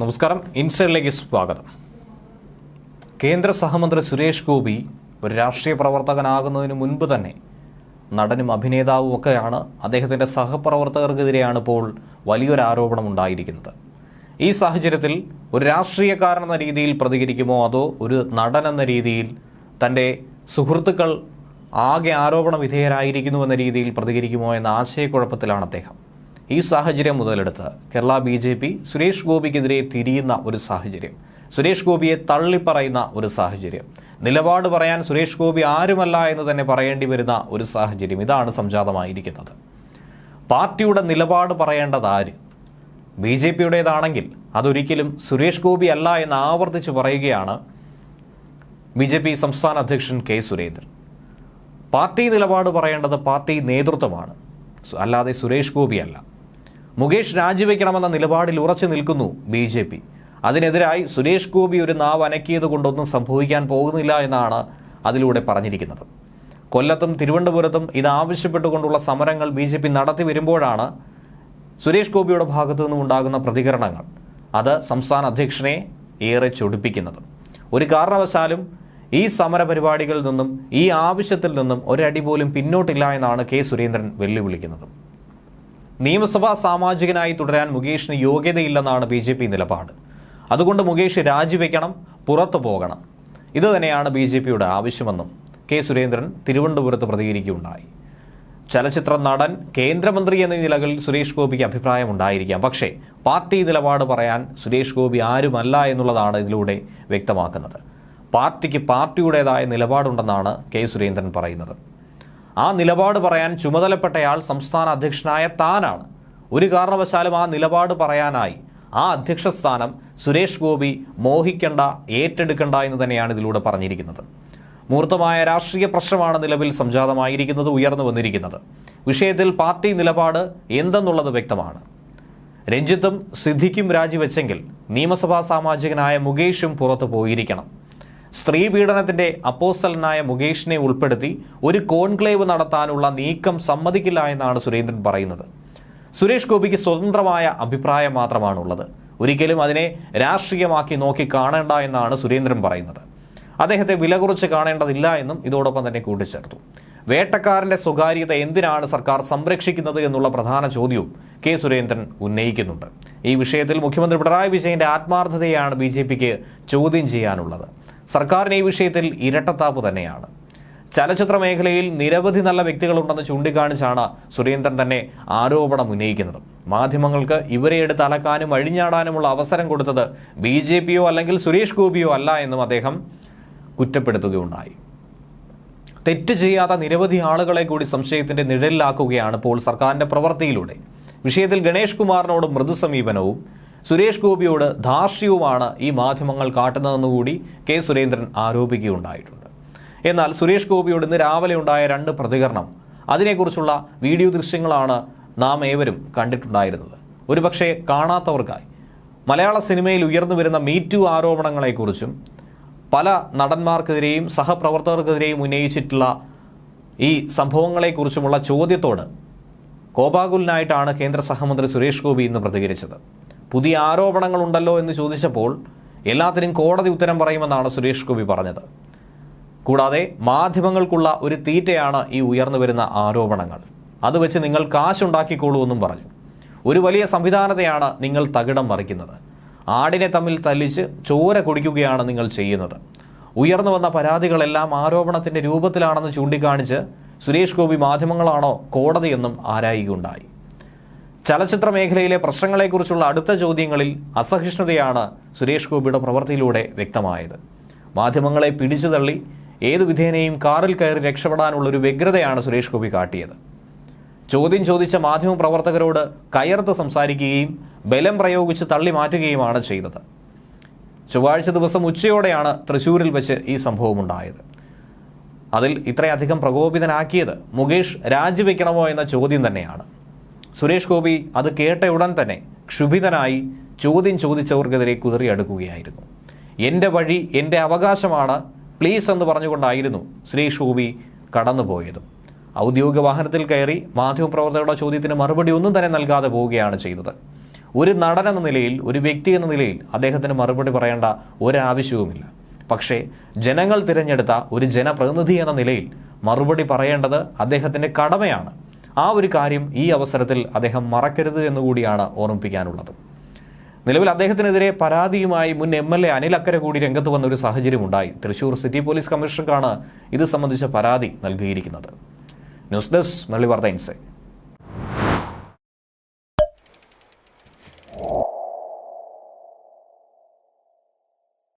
നമസ്കാരം. ഇൻസൈഡിലേക്ക് സ്വാഗതം. കേന്ദ്ര സഹമന്ത്രി സുരേഷ് ഗോപി ഒരു രാഷ്ട്രീയ പ്രവർത്തകനാകുന്നതിന് മുൻപ് തന്നെ നടനും അഭിനേതാവും ഒക്കെയാണ് അദ്ദേഹത്തിന്റെ സഹപ്രവർത്തകർക്കെതിരെയാണ് ഇപ്പോൾ വലിയൊരു ആരോപണം ഉണ്ടായിരിക്കുന്നത്. ഈ സാഹചര്യത്തിൽ ഒരു രാഷ്ട്രീയക്കാരൻ എന്ന രീതിയിൽ പ്രതികരിക്കുമോ? അതോ ഒരു നടൻ എന്ന രീതിയിൽ തന്റെ സുഹൃത്തുക്കൾ ആകെ ആരോപണ വിധേയരായിരിക്കുന്നു എന്ന രീതിയിൽ പ്രതികരിക്കുമോ എന്ന ആശയക്കുഴപ്പത്തിലാണ് അദ്ദേഹം. ഈ സാഹചര്യം മുതലെടുത്ത് Kerala B J P Suresh ഗോപിക്കെതിരെ തിരിയുന്ന ഒരു സാഹചര്യം സുരേഷ് ഗോപിയെ തള്ളിപ്പറയുന്ന ഒരു സാഹചര്യം നിലപാട് പറയാൻ സുരേഷ് ഗോപി ആരുമല്ല എന്ന് തന്നെ പറയേണ്ടി വരുന്ന ഒരു സാഹചര്യം ഇതാണ് സംജാതമായിരിക്കുന്നത്. പാർട്ടിയുടെ നിലപാട് പറയേണ്ടത് ആര്? ബി ജെ പിയുടേതാണെങ്കിൽ അതൊരിക്കലും സുരേഷ് ഗോപി അല്ല എന്ന് ആവർത്തിച്ച് പറയുകയാണ് ബി ജെ പി സംസ്ഥാന അധ്യക്ഷൻ കെ സുരേന്ദ്രൻ. പാർട്ടി നിലപാട് പറയേണ്ടത് പാർട്ടി നേതൃത്വമാണ്. അല്ലാതെ സുരേഷ് ഗോപിയല്ല. മുകേഷ് രാജിവെക്കണമെന്ന നിലപാടിൽ ഉറച്ചു നിൽക്കുന്നു ബി ജെ പി. അതിനെതിരായി സുരേഷ് ഗോപി ഒരു നാവ് അനക്കിയത് കൊണ്ടൊന്നും സംഭവിക്കാൻ പോകുന്നില്ല എന്നാണ് അതിലൂടെ പറഞ്ഞിരിക്കുന്നത്. കൊല്ലത്തും തിരുവനന്തപുരത്തും ഇത് ആവശ്യപ്പെട്ടുകൊണ്ടുള്ള സമരങ്ങൾ ബി ജെ പി നടത്തി വരുമ്പോഴാണ് സുരേഷ് ഗോപിയുടെ ഭാഗത്തു നിന്നും ഉണ്ടാകുന്ന പ്രതികരണങ്ങൾ. അത് സംസ്ഥാന അധ്യക്ഷനെ ഏറെ ചൊടിപ്പിക്കുന്നത്. ഒരു കാരണവശാലും ഈ സമര പരിപാടികളിൽ നിന്നും ഈ ആവശ്യത്തിൽ നിന്നും ഒരടി പോലും പിന്നോട്ടില്ല എന്നാണ് കെ സുരേന്ദ്രൻ വെല്ലുവിളിക്കുന്നത്. നിയമസഭാ സാമാജികനായി തുടരാൻ മുകേഷിന് യോഗ്യതയില്ലെന്നാണ് ബി ജെ പി നിലപാട്. അതുകൊണ്ട് മുകേഷ് രാജിവെക്കണം പുറത്തു പോകണം. ഇത് തന്നെയാണ് ബി ജെ പിയുടെ ആവശ്യമെന്നും കെ സുരേന്ദ്രൻ തിരുവനന്തപുരത്ത് പ്രതികരിക്കുകയുണ്ടായി. ചലച്ചിത്ര നടൻ കേന്ദ്രമന്ത്രി എന്ന നിലകളിൽ സുരേഷ് ഗോപിക്ക് അഭിപ്രായമുണ്ടായിരിക്കാം. പക്ഷേ പാർട്ടി നിലപാട് പറയാൻ സുരേഷ് ഗോപി ആരുമല്ല എന്നുള്ളതാണ് ഇതിലൂടെ വ്യക്തമാക്കുന്നത്. പാർട്ടിക്ക് പാർട്ടിയുടേതായ നിലപാടുണ്ടെന്നാണ് കെ സുരേന്ദ്രൻ പറയുന്നത്. ആ നിലപാട് പറയാൻ ചുമതലപ്പെട്ടയാൾ സംസ്ഥാന അധ്യക്ഷനായ താനാണ്. ഒരു കാരണവശാലും ആ നിലപാട് പറയാനായി ആ അധ്യക്ഷ സ്ഥാനം സുരേഷ് ഗോപി മോഹിക്കണ്ട ഏറ്റെടുക്കണ്ട എന്ന് തന്നെയാണ് ഇതിലൂടെ പറഞ്ഞിരിക്കുന്നത്. മൂർത്തമായ രാഷ്ട്രീയ പ്രശ്നമാണ് നിലവിൽ സംജാതമായിരിക്കുന്നത് ഉയർന്നു വന്നിരിക്കുന്നത്. വിഷയത്തിൽ പാർട്ടി നിലപാട് എന്തെന്നുള്ളത് വ്യക്തമാണ്. രഞ്ജിത്തും സിദ്ധിക്കും രാജിവെച്ചെങ്കിൽ നിയമസഭാ സാമാജികനായ മുകേഷും പുറത്തു പോയിരിക്കണം. സ്ത്രീ പീഡനത്തിന്റെ അപ്പോസ്തലനായ മുകേഷിനെ ഉൾപ്പെടുത്തി ഒരു കോൺക്ലേവ് നടത്താനുള്ള നീക്കം സമ്മതിക്കില്ല എന്നാണ് സുരേന്ദ്രൻ പറയുന്നത്. സുരേഷ് ഗോപിക്ക് സ്വതന്ത്രമായ അഭിപ്രായം മാത്രമാണുള്ളത്. ഒരിക്കലും അതിനെ രാഷ്ട്രീയമാക്കി നോക്കി കാണേണ്ട എന്നാണ് സുരേന്ദ്രൻ പറയുന്നത്. അദ്ദേഹത്തെ വില കുറച്ച് കാണേണ്ടതില്ല എന്നും ഇതോടൊപ്പം തന്നെ കൂട്ടിച്ചേർത്തു. വേട്ടക്കാരന്റെ സ്വകാര്യത എന്തിനാണ് സർക്കാർ സംരക്ഷിക്കുന്നത് എന്നുള്ള പ്രധാന ചോദ്യവും കെ സുരേന്ദ്രൻ ഉന്നയിക്കുന്നുണ്ട്. ഈ വിഷയത്തിൽ മുഖ്യമന്ത്രി പിണറായി വിജയന്റെ ആത്മാർത്ഥതയാണ് ബി ചോദ്യം ചെയ്യാനുള്ളത്. സർക്കാരിന് ഈ വിഷയത്തിൽ ഇരട്ടത്താപ്പ് തന്നെയാണ്. ചലച്ചിത്ര മേഖലയിൽ നിരവധി നല്ല വ്യക്തികളുണ്ടെന്ന് ചൂണ്ടിക്കാണിച്ചാണ് സുരേന്ദ്രൻ തന്നെ ആരോപണം ഉന്നയിക്കുന്നത്. മാധ്യമങ്ങൾക്ക് ഇവരെ എടുത്ത് അലക്കാനും അഴിഞ്ഞാടാനുമുള്ള അവസരം കൊടുത്തത് ബി അല്ലെങ്കിൽ സുരേഷ് ഗോപിയോ അല്ല എന്നും അദ്ദേഹം കുറ്റപ്പെടുത്തുകയുണ്ടായി. തെറ്റ് ചെയ്യാത്ത നിരവധി ആളുകളെ കൂടി സംശയത്തിന്റെ നിഴലിലാക്കുകയാണ് ഇപ്പോൾ സർക്കാരിന്റെ പ്രവൃത്തിയിലൂടെ. വിഷയത്തിൽ ഗണേഷ് കുമാറിനോട് മൃദു സമീപനവും സുരേഷ് ഗോപിയോട് ധാർഷ്ട്യവുമാണ് ഈ മാധ്യമങ്ങൾ കാട്ടുന്നതെന്നുകൂടി കെ സുരേന്ദ്രൻ ആരോപിക്കുകയുണ്ടായിട്ടുണ്ട്. എന്നാൽ സുരേഷ് ഗോപിയോട് ഇന്ന് രാവിലെ ഉണ്ടായ രണ്ട് പ്രതികരണം അതിനെക്കുറിച്ചുള്ള വീഡിയോ ദൃശ്യങ്ങളാണ് നാം ഏവരും കണ്ടിട്ടുണ്ടായിരുന്നത്. ഒരുപക്ഷെ കാണാത്തവർക്കായി. മലയാള സിനിമയിൽ ഉയർന്നു വരുന്ന മീറ്റു ആരോപണങ്ങളെക്കുറിച്ചും പല നടന്മാർക്കെതിരെയും സഹപ്രവർത്തകർക്കെതിരെയും ഉന്നയിച്ചിട്ടുള്ള ഈ സംഭവങ്ങളെക്കുറിച്ചുമുള്ള ചോദ്യത്തോട് കോപാകുലനായിട്ടാണ് കേന്ദ്ര സഹമന്ത്രി സുരേഷ് ഗോപി ഇന്ന് പ്രതികരിച്ചത്. പുതിയ ആരോപണങ്ങളുണ്ടല്ലോ എന്ന് ചോദിച്ചപ്പോൾ എല്ലാത്തിനും കോടതി ഉത്തരം പറയുമെന്നാണ് സുരേഷ് ഗോപി പറഞ്ഞത്. കൂടാതെ മാധ്യമങ്ങൾക്കുള്ള ഒരു തീറ്റയാണ് ഈ ഉയർന്നു വരുന്ന ആരോപണങ്ങൾ. അത് വെച്ച് നിങ്ങൾ കാശുണ്ടാക്കിക്കോളൂ എന്നും പറഞ്ഞു. ഒരു വലിയ സംവിധാനത്തെയാണ് നിങ്ങൾ തകിടം മറിക്കുന്നത്. ആടിനെ തമ്മിൽ തല്ലിച്ച് ചോര കുടിക്കുകയാണ് നിങ്ങൾ ചെയ്യുന്നത്. ഉയർന്നു വന്ന പരാതികളെല്ലാം ആരോപണത്തിന്റെ രൂപത്തിലാണെന്ന് ചൂണ്ടിക്കാണിച്ച് സുരേഷ് ഗോപി മാധ്യമങ്ങളാണോ കോടതിയെന്നും ആരായുകയുണ്ടായി. ചലച്ചിത്ര മേഖലയിലെ പ്രശ്നങ്ങളെക്കുറിച്ചുള്ള അടുത്ത ചോദ്യങ്ങളിൽ അസഹിഷ്ണുതയാണ് സുരേഷ് ഗോപിയുടെ പ്രവൃത്തിയിലൂടെ വ്യക്തമായത്. മാധ്യമങ്ങളെ പിടിച്ചു തള്ളി ഏതു വിധേനയും കാറിൽ കയറി രക്ഷപ്പെടാനുള്ള ഒരു വ്യഗ്രതയാണ് സുരേഷ് ഗോപി കാട്ടിയത്. ചോദ്യം ചോദിച്ച മാധ്യമ പ്രവർത്തകരോട് കയർത്ത് സംസാരിക്കുകയും ബലം പ്രയോഗിച്ച് തള്ളി മാറ്റുകയുമാണ് ചെയ്തത്. ചൊവ്വാഴ്ച ദിവസം ഉച്ചയോടെയാണ് തൃശൂരിൽ വെച്ച് ഈ സംഭവമുണ്ടായത്. അതിൽ ഇത്രയധികം പ്രകോപിതനാക്കിയത് മുകേഷ് രാജിവെക്കണമോ എന്ന ചോദ്യം തന്നെയാണ്. സുരേഷ് ഗോപി അത് കേട്ട ഉടൻ തന്നെ ക്ഷുഭിതനായി ചോദ്യം ചോദിച്ചവർക്കെതിരെ കുതിറിയടുക്കുകയായിരുന്നു എന്റെ വഴി എന്റെ അവകാശമാണ് പ്ലീസ് എന്ന് പറഞ്ഞുകൊണ്ടായിരുന്നു സുരേഷ് ഗോപി കടന്നുപോയത്. ഔദ്യോഗിക വാഹനത്തിൽ കയറി മാധ്യമപ്രവർത്തകരുടെ ചോദ്യത്തിന് മറുപടി ഒന്നും തന്നെ നൽകാതെ പോവുകയാണ് ചെയ്തത്. ഒരു നടൻ എന്ന നിലയിൽ ഒരു വ്യക്തി എന്ന നിലയിൽ അദ്ദേഹത്തിന് മറുപടി പറയേണ്ട ഒരാവശ്യവുമില്ല. പക്ഷേ ജനങ്ങൾ തിരഞ്ഞെടുത്ത ഒരു ജനപ്രതിനിധി എന്ന നിലയിൽ മറുപടി പറയേണ്ടത് അദ്ദേഹത്തിന്റെ കടമയാണ്. ആ ഒരു കാര്യം ഈ അവസരത്തിൽ അദ്ദേഹം മറക്കരുത് എന്നുകൂടിയാണ് ഓർമ്മിപ്പിക്കാനുള്ളത്. നിലവിൽ അദ്ദേഹത്തിനെതിരെ പരാതിയുമായി മുൻ എം എൽ എ അനിൽ അക്കരെ കൂടി രംഗത്ത് വന്ന ഒരു സാഹചര്യം ഉണ്ടായി. തൃശൂർ സിറ്റി പോലീസ് കമ്മീഷണർക്കാണ് ഇത് സംബന്ധിച്ച പരാതി നൽകിയിരിക്കുന്നത്. ന്യൂസ് ഡെസ്ക് മള്ളി ഇൻസൈറ്റ്